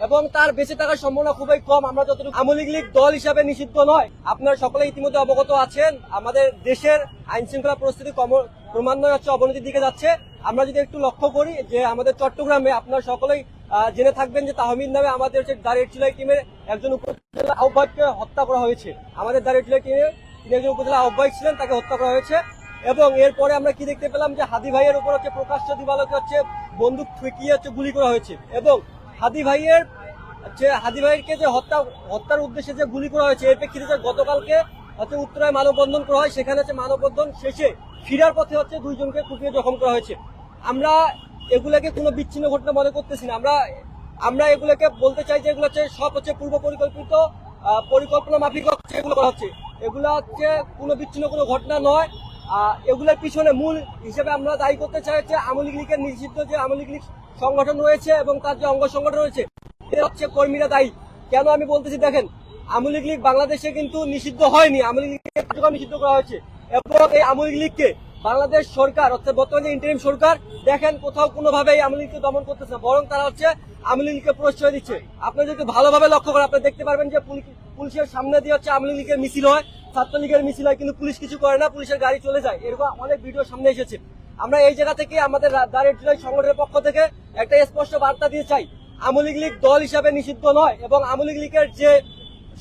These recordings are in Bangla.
এবং তার বেঁচে থাকার সম্ভাবনা খুবই কম। আমরা যতটুকু আমলিগ লীগ দল হিসাবে নিষিদ্ধ নয়, আপনারা সকলে ইতিমধ্যে অবগত আছেন। আমাদের দেশের আইন শৃঙ্খলা পরিস্থিতি ক্রম- ক্রমান্বয়ে হচ্ছে অবনতির দিকে যাচ্ছে। আমরা যদি একটু লক্ষ্য করি যে আমাদের চট্টগ্রামে আপনারা সকলেই জেনে থাকবেন যে তাহমিদ নামে আমাদের হচ্ছে দাঁড়িয়ে টিমের একজন উপজেলা আহ্বায়ককে হত্যা করা হয়েছে। আমাদের দাঁড়িয়ে টিমে তিনি একজন উপজেলা আহ্বায়ক ছিলেন, তাকে হত্যা করা হয়েছে। এবং এরপরে আমরা কি দেখতে পেলাম যে হাদি ভাইয়ের উপর হচ্ছে প্রকাশ্য দিবালকে হচ্ছে বন্দুক ঠুকিয়ে হচ্ছে গুলি করা হয়েছে। এবং হাদি ভাইয়ের যে হাদি ভাইকে যে হত্যা, হত্যার উদ্দেশ্যে যে গুলি করা হয়েছে, এর প্রেক্ষিতে যে গতকালকে হচ্ছে উত্তরায় মানববন্ধন করা হয়। সেখানে হচ্ছে মানববন্ধন শেষে ফিরার পথে হচ্ছে দুইজনকে কুপিয়ে জখম করা হয়েছে। আমরা এগুলাকে কোনো বিচ্ছিন্ন ঘটনা মনে করতেছি না। আমরা আমরা এগুলোকে বলতে চাই যে এগুলো হচ্ছে সব হচ্ছে পূর্ব পরিকল্পিত পরিকল্পনা মাফিক হচ্ছে এগুলো করা হচ্ছে। এগুলো হচ্ছে কোনো বিচ্ছিন্ন কোনো ঘটনা নয়। এগুলোর পিছনে মূল হিসেবে আমরা দায়ী করতে চাই হচ্ছে আমলি লীগের নিষিদ্ধ যে আমলি লীগ সংগঠন রয়েছে এবং তার যে অঙ্গ সংগঠন রয়েছে হচ্ছে কর্মীরা দায়ী। কেন আমি বলতেছি, দেখেন আমলি লীগ বাংলাদেশে কিন্তু নিষিদ্ধ হয়নি। আমলি লীগকে নিষিদ্ধ করা হয়েছে। এবং এই আমলি লীগকে বাংলাদেশ সরকার, অর্থাৎ বর্তমানে ইন্টারিম সরকার, দেখেন কোথাও কোনোভাবে এই আমলি দমন করতেছে না। বরং তারা হচ্ছে আমলি লীগকে প্রশ্রয় দিচ্ছে। আপনি যদি ভালোভাবে লক্ষ্য করেন, আপনি দেখতে পারবেন যে পুলি- পুলিশের সামনে দিয়ে হচ্ছে আমলি লীগের মিছিল হয়। ছাত্রলীগের মিছিল হয়, কিন্তু পুলিশ কিছু করে না, পুলিশের গাড়ি চলে যায়। এরকম অনেক ভিডিও সামনে এসেছে। আমরা এই জায়গা থেকে আমাদের দাঁড়িয়ে সংগঠনের পক্ষ থেকে একটা স্পষ্ট বার্তা দিয়ে চাই। আমলি লীগ দল হিসাবে নিষিদ্ধ নয় এবং আমলি লীগের যে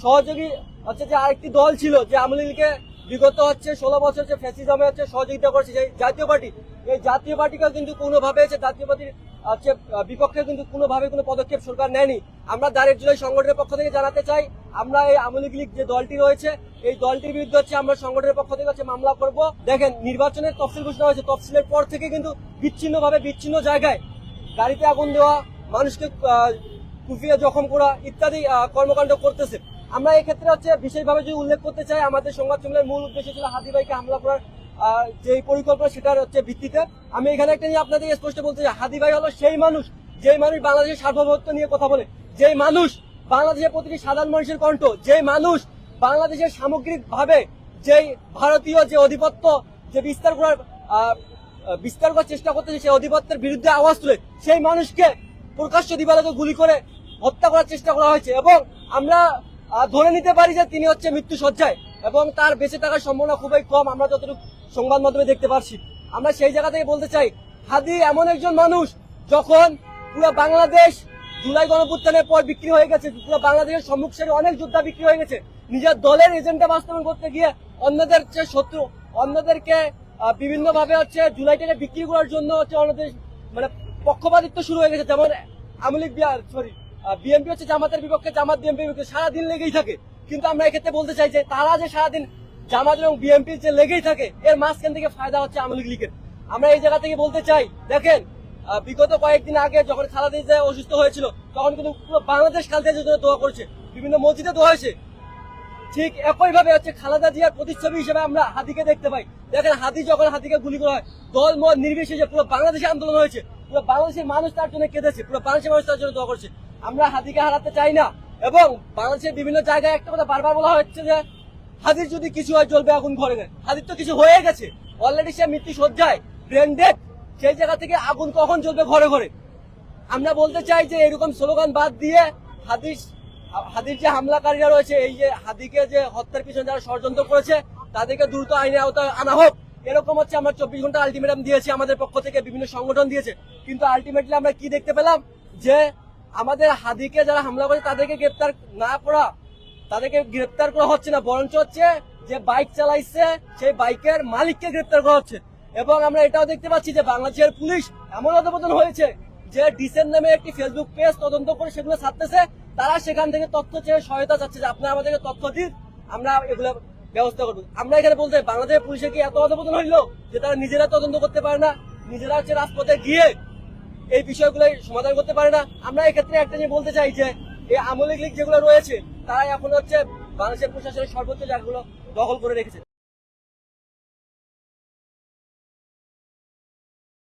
সহযোগী হচ্ছে যে আরেকটি দল ছিল, যে আমলি লীগে বিগত হচ্ছে ষোলো বছর যে ফ্যাসিজমে হচ্ছে সহযোগিতা করছে জাতীয় পার্টি। এই জাতীয় পার্টিকেও কিন্তু কোনোভাবে জাতীয় পার্টির হচ্ছে বিপক্ষে কিন্তু কোনোভাবে কোনো পদক্ষেপ সরকার নেয়নি। আমরা দাঁড়িয়ে জুলাই সংগঠনের পক্ষ থেকে জানাতে চাই, আমরা এই আমলি লীগ যে দলটি রয়েছে, এই দলটির বিরুদ্ধে হচ্ছে আমরা সংগঠনের পক্ষ থেকে হচ্ছে মামলা করব। দেখেন, নির্বাচনের তফসিল ঘোষণা হয়েছে, তফসিলের পর থেকে কিন্তু বিচ্ছিন্নভাবে বিচ্ছিন্ন জায়গায় গাড়িতে আগুন দেওয়া, মানুষকে কুপিয়ে জখম করা ইত্যাদি কর্মকাণ্ড করতেছে। আমরা এই ক্ষেত্রে হচ্ছে বিশেষভাবে যদি উল্লেখ করতে চাই, আমাদের সংবাদ সম্মেলনের মূল উদ্দেশ্য ছিল হাদি ভাইকে হামলা করার যে পরিকল্পনা সেটার হচ্ছে ভিত্তিতে। আমি এখানে একটা নিয়ে আপনাদের স্পষ্ট বলতে চাই হাদি ভাই হলো সেই মানুষ, যেই মানুষ বাংলাদেশের সার্বভৌমত্ব নিয়ে কথা বলে, যেই মানুষ বাংলাদেশের প্রতিটি সাধারণ মানুষের কণ্ঠ, যেই মানুষ বাংলাদেশের সামগ্রিক ভাবে যেই ভারতীয় যে অধিপত্য, যে বিস্তার করার বিস্তার করার চেষ্টা করতেছে, সেই অধিপত্যের বিরুদ্ধে আওয়াজ তুলে, সেই মানুষকে প্রকাশ্য দিবালকে গুলি করে হত্যা করার চেষ্টা করা হয়েছে। এবং আমরা ধরে নিতে পারি যে তিনি হচ্ছে মৃত্যু সজ্জায় এবং তার বেঁচে থাকার সম্ভাবনা খুবই কম আমরা যতটুকু সংবাদ মাধ্যমে দেখতে পারছি। আমরা সেই জায়গা থেকে বলতে চাই, হাদি এমন একজন মানুষ যখন পুরো বাংলাদেশ জুলাই গণপুত্থানের পর বিক্রি হয়ে গেছে, পুরো বাংলাদেশের সম্মুখ অনেক যোদ্ধা বিক্রি হয়ে গেছে, নিজের দলের এজেন্ডা বাস্তবায়ন করতে গিয়ে অন্যদের যে শত্রু, অন্যদেরকে বিভিন্ন ভাবে হচ্ছে জুলাই জুলাইটাকে বিক্রি করার জন্য হচ্ছে অন্যদের মানে পক্ষপাতিত্ব শুরু হয়ে গেছে, যেমন আমলিক বিহার সরি বিএনপি হচ্ছে জামাতের বিপক্ষে, জামাত বিএনপি বিপক্ষে সারাদিন লেগেই থাকে। কিন্তু আমরা এক্ষেত্রে বলতে চাই যে, তারা যে সারাদিন জামাত এবং বিএনপি যে লেগেই থাকে, এর মাঝখান থেকে ফায়দা হচ্ছে আমলিক লীগের। আমরা এই জায়গা থেকে বলতে চাই, দেখেন বিগত কয়েকদিন আগে যখন খালাদা অসুস্থ হয়েছিল, তখন কিন্তু পুরো বাংলাদেশ খালেদা জিয়ার জন্য দোয়া করেছে। বিভিন্ন মসজিদে দোয়া হয়েছে। ঠিক একই ভাবে হচ্ছে খালেদা জিয়ার প্রতিচ্ছবি হিসেবে আমরা হাদিকে দেখতে পাই। দেখেন, হাদি যখন হাদিকে গুলি করা হয় দল মত নির্বিশেষে পুরো বাংলাদেশে আন্দোলন হয়েছে। পুরো বাংলাদেশের মানুষ তার জন্য কেঁদেছে, পুরো বাংলাদেশের মানুষ তার জন্য দোয়া করছে। আমরা হাদিকে হারাতে চাই না। এবং বাংলাদেশের বিভিন্ন জায়গায় একটা কথা বারবার বলা হচ্ছে যে, হাদির যদি কিছু হয়, জ্বলবে আগুন ঘরে হাদির তো কিছু হয়ে গেছে। অলরেডি সে মৃত্যু সজ্জায় ব্রেন ডেড সেই জায়গা থেকে আগুন কখন জ্বলবে ঘরে ঘরে? আমরা বলতে চাই যে, এরকম স্লোগান বাদ দিয়ে হাদিস, হাদির যে হামলাকারীরা রয়েছে, এই যে হাদিকে যে হত্যার পিছনে যারা ষড়যন্ত্র করেছে, তাদেরকে দ্রুত আইনের আওতায় আনা হোক। এরকম হচ্ছে, আমরা চব্বিশ ঘণ্টা আলটিমেটাম দিয়েছি, আমাদের পক্ষ থেকে বিভিন্ন সংগঠন দিয়েছে। কিন্তু আলটিমেটলি আমরা কি দেখতে পেলাম? যে আমাদের হাদিকে যারা হামলা করেছে, তাদেরকে গ্রেপ্তার না করা, তাদেরকে গ্রেপ্তার করা হচ্ছে না। বরঞ্চ হচ্ছে যে বাইক চালাইছে, সেই বাইকের মালিককে গ্রেপ্তার করা হচ্ছে। এবং আমরা এটাও দেখতে পাচ্ছি যে বাংলাদেশের পুলিশ এমন অধপতন হয়েছে যে ডিসেন নামে একটি ফেসবুক পেজ তদন্ত করে সেগুলো ছাড়তেছে। তারা সেখান থেকে তথ্য চেয়ে সহায়তা চাচ্ছে যে আপনারা আমাদেরকে তথ্য দিন, আমরা এগুলো ব্যবস্থা করব। আমরা এখানে বলতে বাংলাদেশের পুলিশের কি এত অধপতন হইল যে তারা নিজেরা তদন্ত করতে পারে না? নিজেরা হচ্ছে রাজপথে গিয়ে এই বিষয়গুলো সমাধান করতে পারে না। আমরা এক্ষেত্রে একটা জিনিস বলতে চাই যে, এই আমলিক লীগ যেগুলো রয়েছে, তারাই এখন হচ্ছে বাংলাদেশের প্রশাসনের সর্বোচ্চ জায়গাগুলো দখল করে রেখেছে।